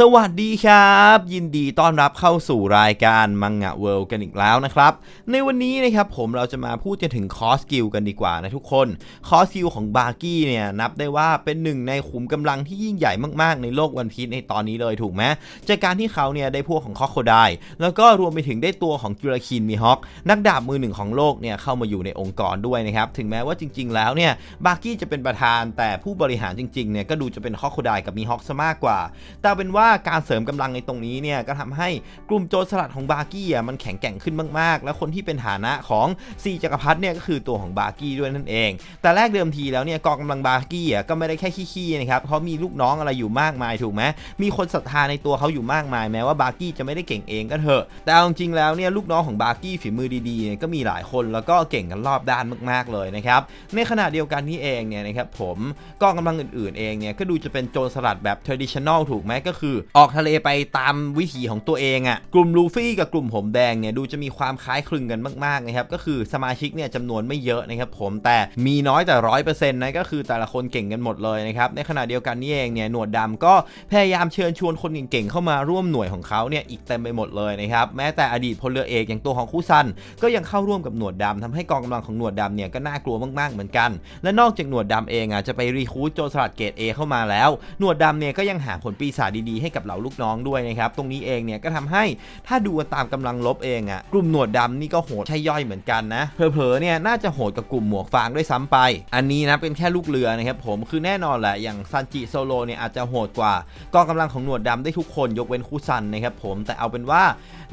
สวัสดีครับ ยินดีต้อนรับเข้าสู่รายการมังงะเวิลด์กันอีกแล้วนะครับ ในวันนี้นะครับผมเราจะมาพูดกันถึงคอสกิลกันดีกว่านะทุกคนคอสกิลของบาร์กี้เนี่ยนับได้ว่าเป็นหนึ่งในขุมกำลังที่ยิ่งใหญ่มากๆ ในโลกวันพีชในตอนนี้เลยถูกไหมจากการที่เขาเนี่ยได้พวกของคอโคไดแล้วก็รวมไปถึงได้ตัวของจูราคินมีฮอคนักดาบมือหนึ่งของโลกเนี่ยเข้ามาอยู่ในองค์กรด้วยนะครับถึงแม้ว่าจริง ๆ แล้วเนี่ยบาร์กี้จะเป็นประธานแต่ผู้บริหารจริงๆเนี่ยก็ดูจะเป็นคอโคไดกับมีฮอคซะมากกว่าแต่เป็นว่าการเสริมกำลังในตรงนี้เนี่ยก็ทำให้กลุ่มโจรสลัดของบาร์กี้อะมันแข็งแกร่งขึ้นมากๆ แล้วคนที่เป็นฐานะของซีจักรพรรดิเนี่ยก็คือตัวของบาร์กี้ด้วยนั่นเอง แต่แรกเดิมทีแล้วเนี่ยกองกำลังบาร์กี้อะก็ไม่ได้แค่ขี้ๆนะครับเขามีลูกน้องอะไรอยู่มากมายถูกไหมมีคนศรัทธาในตัวเขาอยู่มากมายแม้ว่าบาร์กี้จะไม่ได้เก่งเองก็เถอะ แต่เอาจริงแล้วเนี่ยลูกน้องของบาร์กี้ฝีมือดีๆเนี่ยก็มีหลายคนแล้วก็เก่งกันรอบด้านมากๆเลยนะครับในขณะเดียวกันนี่เองเนี่ยนะครับผมกองกำลังอื่นๆเองเนี่ยก็ดูจะเป็นโจรสลัดแบบ traditional ถูกไหมก็คือออกทะเลไปตามวิถีของตัวเองอะ่ะกลุ่มลูฟี่กับกลุ่มผมแดงเนี่ยดูจะมีความคล้ายคลึงกันมากๆนะครับก็คือสมาชิกเนี่ยจำนวนไม่เยอะนะครับผมแต่มีน้อยแต่ร้อยเปอร์เซ็นต์นะก็คือแต่ละคนเก่งกันหมดเลยนะครับในขณะเดียวกันนี่เองเนี่ยหนวดดำก็พยายามเชิญชวนคนเก่งๆเข้ามาร่วมหน่วยของเขาเนี่ยอีกเต็มไปหมดเลยนะครับแม้แต่อดีตพลเรือเอกอย่างตัวของคู่ซัน ก็ยังเข้าร่วมกับหนวดดำทำให้กองกำลังของหนวดดำเนี่ยก็น่ากลัวมากๆเหมือนกัน และนอกจากหนวดดำเองอะจะไปรีคูดโจรสลัดเกรด A เข้ามาแล้ว หนวดดำเนี่ยก็ยังหาผลปีศาจดีๆใให้กับเหล่าลูกน้องด้วยนะครับ ตรงนี้เองเนี่ยก็ทำให้ถ้าดูตามกำลังลบเองอะกลุ่มหนวดดำนี่ก็โหดใช่ย่อยเหมือนกันนะเผลอๆเนี่ยน่าจะโหดกับกลุ่มหมวกฟางด้วยซ้ำไป อันนี้นะเป็นแค่ลูกเรือนะครับผมคือแน่นอนแหละอย่างซันจิโซโลเนี่ยอาจจะโหดกว่ากองกำลังของหนวดดำได้ทุกคนยกเว้นคู่ซันนะครับผมแต่เอาเป็นว่า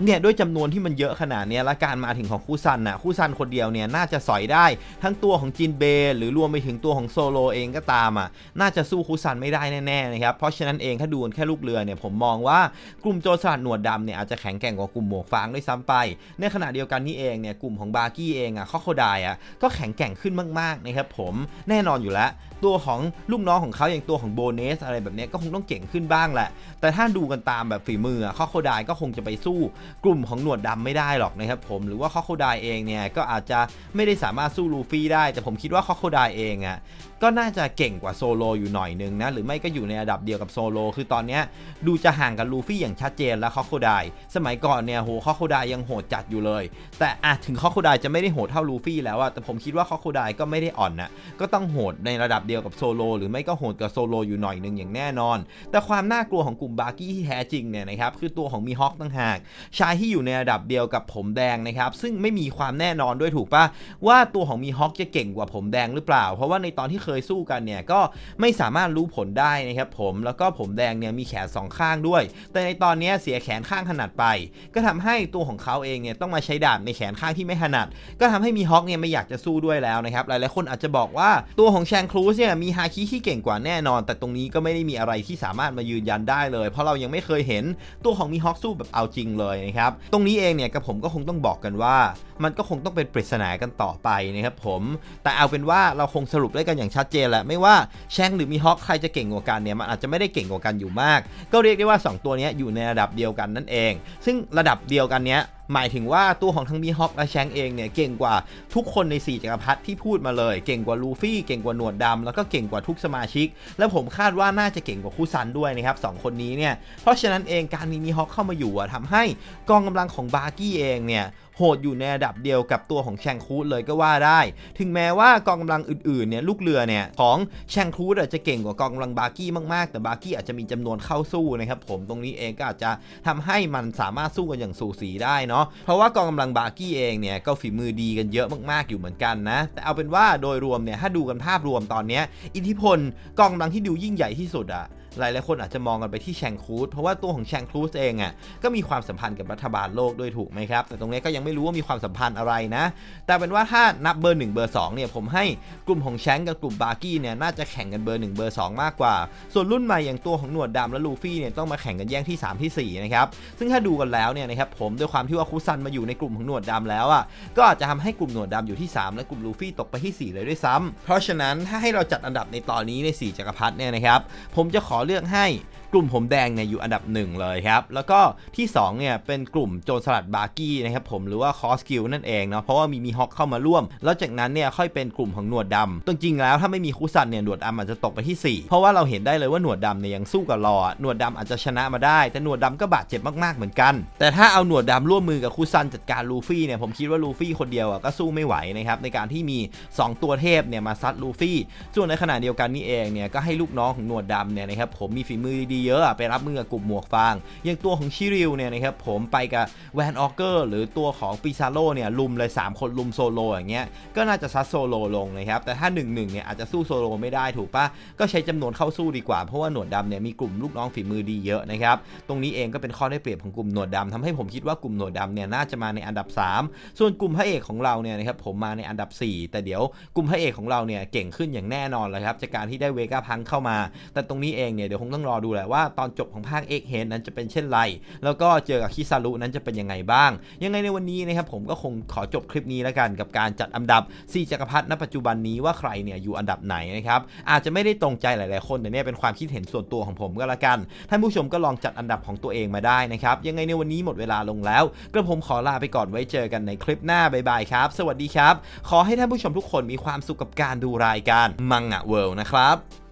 เนี่ยด้วยจำนวนที่มันเยอะขนาดเนี้ยและการมาถึงของคู่ซันน่ะคู่ซันคนเดียวเนี่ยน่าจะสอยได้ทั้งตัวของจินเบหรือรวมไปถึงตัวของโซโลเองก็ตามอะน่าจะสู้คู่ซันไม่ได้แน่ๆนะครับเพราะฉะนั้นเองถ้าดูแค่ลูกเรือเนี่ยผมมองว่ากลุ่มโจรสลัดหนวดดำเนี่ยอาจจะแข็งแกร่งกว่ากลุ่มหมวกฟางด้วยซ้ำไป ในขณะเดียวกันนี่เองเนี่ยกลุ่มของบาร์กี้เองอะข้อโคดายอะก็แข็งแกร่งขึ้นมากๆนะครับผมแน่นอนอยู่แล้วตัวของลูกน้องของเขาอย่างตัวของโบเนสอะไรแบบนี้ก็คงต้องเก่งขึ้นบ้างแหละ แต่ถ้าดูกันตามแบบฝีมือข้อโคดายก็คงจะไปสู้กลุ่มของหนวดดำไม่ได้หรอกนะครับผมหรือว่าข้อโคดายเองเนี่ยก็อาจจะไม่ได้สามารถสู้ลูฟี่ได้ แต่ผมคิดว่าข้อโคดายเองอะ ก็น่าจะเก่งกว่าโซโลอยู่หน่อยนึงนะ หรือไม่ก็อยู่ในระดับเดียวกับโซโล คือตอนนี้ดูจะห่างกับลูฟี่อย่างชัดเจนแล้วข้อโคดายสมัยก่อนเนี่ยโหข้อโคดายยังโหดจัดอยู่เลย แต่อะถึงข้อโคดายจะไม่ได้โหดเท่าลูฟี่แล้วอะแต่ผมคิดว่าข้อโคดายก็ไม่ได้อ่อนนะก็ต้องโหดในระดับเดียวกับโซโล หรือไม่ก็โหดกับโซโลอยู่หน่อยนึงอย่างแน่นอน แต่ความน่ากลัวของกลุ่มบาร์กี้ที่แท้จริงเนี่ยนะครับคือตัวของมีฮอคต่างหากชายที่อยู่ในระดับเดียวกับผมแดงนะครับซึ่งไม่มีความแน่นอนด้วยถูกปะว่าตัวของมีฮอคจะเก่งกว่าผมแดงหรือเปล่า เพราะว่าในตอนที่เคยยสู้กันเนี่ยก็ไม่สามารถรู้ผลได้นะครับผมแล้วก็ผมแดงเนี่ยมีแขนสองข้างด้วย แต่ในตอนนี้เสียแขนข้างถนัดไป ก็ทำให้ตัวของเขาเองเนี่ยต้องมาใช้ดาบในแขนข้างที่ไม่ถนัด ก็ทำให้มีฮอคเนี่ยไม่อยากจะสู้ด้วยแล้วนะครับหลายๆคนอาจจะบอกว่าตัวของแชงครูสเนี่ยมีฮาคิที่เก่งกว่าแน่นอน แต่ตรงนี้ก็ไม่ได้มีอะไรที่สามารถมายืนยันได้เลย เพราะเรายังไม่เคยเห็นตัวของมีฮอคสู้แบบเอาจริงเลยนะครับตรงนี้เองเนี่ยกับผมก็คงต้องบอกกันว่า มันก็คงต้องเป็นปริศนากันต่อไปนะครับผมแต่เอาเป็นว่าเราคงสรุปได้กันอย่างชัดเจนแหละไม่ว่าแชงหรือมีฮอคใครจะเก่งกว่ากันเนี่ยมันอาจจะไม่ได้เก่งกว่ากันอยู่มาก ก็เรียกได้ว่า 2 ตัวนี้อยู่ในระดับเดียวกันนั่นเอง ซึ่งระดับเดียวกันเนี้ยหมายถึงว่าตัวของทั้งมีฮอคและแชงเองเนี่ยเก่งกว่าทุกคนใน 4จักรพรรดิที่พูดมาเลย เก่งกว่าลูฟี่เก่งกว่าหนวดดำแล้วก็เก่งกว่าทุกสมาชิก และผมคาดว่าน่าจะเก่งกว่าคู่ซันด้วยนะครับสคนนี้เนี่ยเพราะฉะนั้นเองการมีมีฮอคเข้ามาอยู่อะทำให้กองกำลังของบาร์กี้เองเนี่ยโหดอยู่ในระดับเดียวกับตัวของแชงคูดเลยก็ว่าได้ ถึงแม้ว่ากองกำลังอื่นๆเนี่ยลูกเรือเนี่ยของแชงคูดอาจจะเก่งกว่ากองกำลังบาร์กี้มากๆ แต่บาร์กี้อาจจะมีจำนวนเข้าสู้นะครับผมตรงนี้เองก็อาจจะทำให้มันสามารถสู้กันอย่างสูสีได้เนาะเพราะว่ากองกำลังบาร์กี้เองเนี่ยก็ฝีมือดีกันเยอะมากๆอยู่เหมือนกันนะแต่เอาเป็นว่าโดยรวมเนี่ยถ้าดูกันภาพรวมตอนนี้อิทธิพลกองกำลังที่ดูยิ่งใหญ่ที่สุดอะ หลายหลายคนอาจจะมองกันไปที่แชงครูดเพราะว่าตัวของแชงครูดเองอะ่ะก็มีความสัมพันธ์กับรัฐบาลโลกด้วยถูกไหมครับ แต่ตรงนี้ก็ยังไม่รู้ว่ามีความสัมพันธ์อะไรนะ แต่เป็นว่าถ้านับเบอร์ 1 เบอร์2เนี่ยผมให้กลุ่มของแชงกับกลุ่มบาร์กี้เนี่ยน่าจะแข่งกันเบอร์ 1 เบอร์ 2 มากกว่า ส่วนรุ่นใหม่อย่างตัวของหนวดดำและลูฟี่เนี่ยต้องมาแข่งกันแย่งที่ 3 ที่ 4 นะครับ ซึ่งถ้าดูกันแล้วเนี่ยนะครับผมด้วยความที่ว่าคุซันมาอยู่ในกลุ่มของหนวดดำแล้วอะก็อาจจะทำให้กลุ่มหนวดดำอยู่ที่ 3 และกลุ่มลูฟี่ตกไปที่ 4 เลยด้วยซ้ำเพราะฉะนั้นถ้าให้เราจัดอันดับในตอนนี้ใน 4 จักรพรรดิเนี่ยนะครับผมจะขอเลือกให้ กลุ่มผมแดงเนี่ยอยู่อันดับหนึ่งเลยครับ แล้วก็ที่สองเนี่ยเป็นกลุ่มโจรสลัดบาร์กี้นะครับผมหรือว่าคอสกิลนั่นเองเนาะเพราะว่ามีมีฮอกเข้ามาร่วม แล้วจากนั้นเนี่ยค่อยเป็นกลุ่มของหนวดดำจริงๆแล้วถ้าไม่มีคุซันเนี่ยหนวดดำอาจจะตกไปที่ 4 เพราะว่าเราเห็นได้เลยว่าหนวดดำเนี่ยยังสู้กับรอหนวดดำอาจจะชนะมาได้ แต่หนวดดำก็บาดเจ็บมากๆเหมือนกัน แต่ถ้าเอาหนวดดำร่วมมือกับคุซันจัดการลูฟี่เนี่ยผมคิดว่าลูฟี่คนเดียวอะก็สู้ไม่ไหวนะครับในการที่มี 2 ตัวเทพเนี่ยมาซัดลูฟี่ส่วนในขณะเดียวกันนี่เองเนี่ยก็ให้ลูกน้องของหนวดดำเนี่ยนะครับผมมีฝีมือดีเยอะไปรับมือกับกลุ่มหมวกฟาง อย่างตัวของชิริวเนี่ยนะครับผมไปกับแวนออเกอร์หรือตัวของปิซาโลเนี่ยลุมเลย 3 คนลุมโซโลอย่างเงี้ยก็น่าจะซัดโซโลลงนะครับแต่ถ้า1นึเนี่ยอาจจะสู้โซโลไม่ได้ถูกปะก็ใช้จำนวนเข้าสู้ดีกว่าเพราะว่าหนวดดำเนี่ยมีกลุ่มลูกน้องฝีมือดีเยอะนะครับตรงนี้เองก็เป็นข้อได้เปรียบของกลุ่มหนวดดำทำให้ผมคิดว่ากลุ่มหนวดดำเนี่ยน่าจะมาในอันดับ 3 ส่วนกลุ่มพระเอกของเราเนี่ยนะครับผมมาในอันดับ 4 แต่เดี๋ยวกลุ่มพระเอกของเราเนี่ยเก่งขึ้นอย่างแน่นอนเลยครับจากการที่ได้เวก้าพังเข้ามา แต่ตรงนี้เองเนี่ยเดี๋ยวคงต้องรอดูแหละว่าตอนจบของภาคเอกเฮนนั้นจะเป็นเช่นไร แล้วก็เจอกับคิซารุนั้นจะเป็นยังไงบ้าง ยังไงในวันนี้นะครับผมก็คงขอจบคลิปนี้แล้วกันกับการจัดอันดับ 4 จักรพรรดิณปัจจุบันนี้ว่าใครเนี่ยอยู่อันดับไหนนะครับอาจจะไม่ได้ตรงใจหลาย ๆ คนแต่เนี่ยเป็นความคิดเห็นส่วนตัวของผมก็แล้วกัน ท่านผู้ชมก็ลองจัดอันดับของตัวเองมาได้นะครับยังไงในวันนี้หมดเวลาลงแล้วกระผมขอลาไปก่อนไว้เจอกันในคลิปหน้าบ๊ายบายครับ สวัสดีครับ ขอให้ท่านผู้ชมทุกคนมีความสุขกับการดูรายการมังงะเวิลด์นะครับ